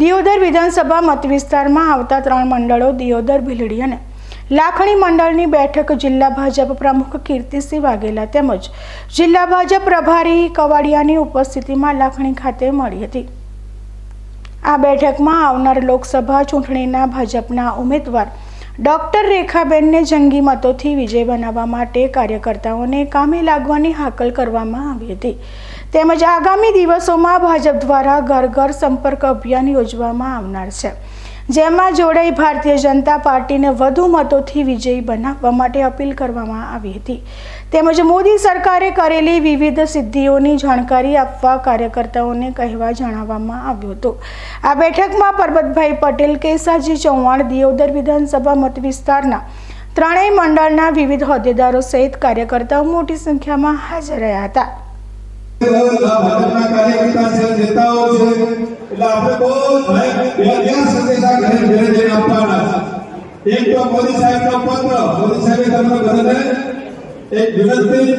દિયોદર વિધાનસભા મતવિસ્તારમાં આવતા ત્રણ મંડળો દિયોદર, ભીલડી અને લાખણી મંડળની બેઠક જિલ્લા ભાજપ પ્રમુખ કીર્તિસિંહ વાઘેલા તેમજ જિલ્લા ભાજપ પ્રભારી કવાડિયાની ઉપસ્થિતિમાં લાખણી ખાતે મળી હતી. આ બેઠકમાં આવનાર લોકસભા ચૂંટણીના ભાજપના ઉમેદવાર ડોક્ટર રેખાબેનને જંગી મતોથી વિજય બનાવવા માટે કાર્યકર્તાઓને કામે લાગવાની હાકલ કરવામાં આવી હતી. તેમજ આગામી દિવસોમાં ભાજપ દ્વારા ઘર ઘર સંપર્ક અભિયાન યોજવામાં આવનાર છે. જેમાં જોડાઈ ભારતીય જનતા પાર્ટીને વધુ મતોથી વિજયી બનાવવા માટે અપીલ કરવામાં આવી હતી. તેમજ મોદી સરકારે કરેલી વિવિધ સિદ્ધિઓની જાણકારી આપવા કાર્યકર્તાઓને કહેવા જણાવવામાં આવ્યું હતું. આ બેઠકમાં પરબતભાઈ પટેલ, કેસાજી ચૌહાણ, દિયોદર વિધાનસભા મત વિસ્તારના ત્રણેય મંડળના વિવિધ હોદ્દેદારો સહિત કાર્યકર્તાઓ મોટી સંખ્યામાં હાજર રહ્યા હતા. ભાજપના કાર્યકર્તા છે નેતાઓ છે એટલે આપણે બહુ ભય- ભેગા સંદેશા ઘરે ઘરે જઈને આપવાના છે એક તો મોદી સાહેબનો પત્ર મોદી સાહેબે તમને બધાને એક વિનંતી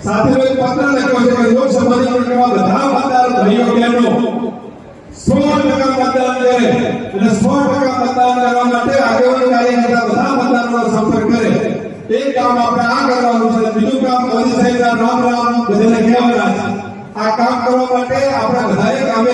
સાથેનો એક પત્ર લખ્યો છે કે લોકસભાની ચૂંટણીમાં બધા મતદારો ભાઈઓ બહેનો સો ટકા મતદાન કરે અને સો ટકા મતદાન કરવા માટે આગેવાની કાર્યકર્તા બધા મતદારોનો સંપર્ક કરે એક કામ આપણે આ કરવાનું આ કામ કરવા માટે આપણે બધાએ કામે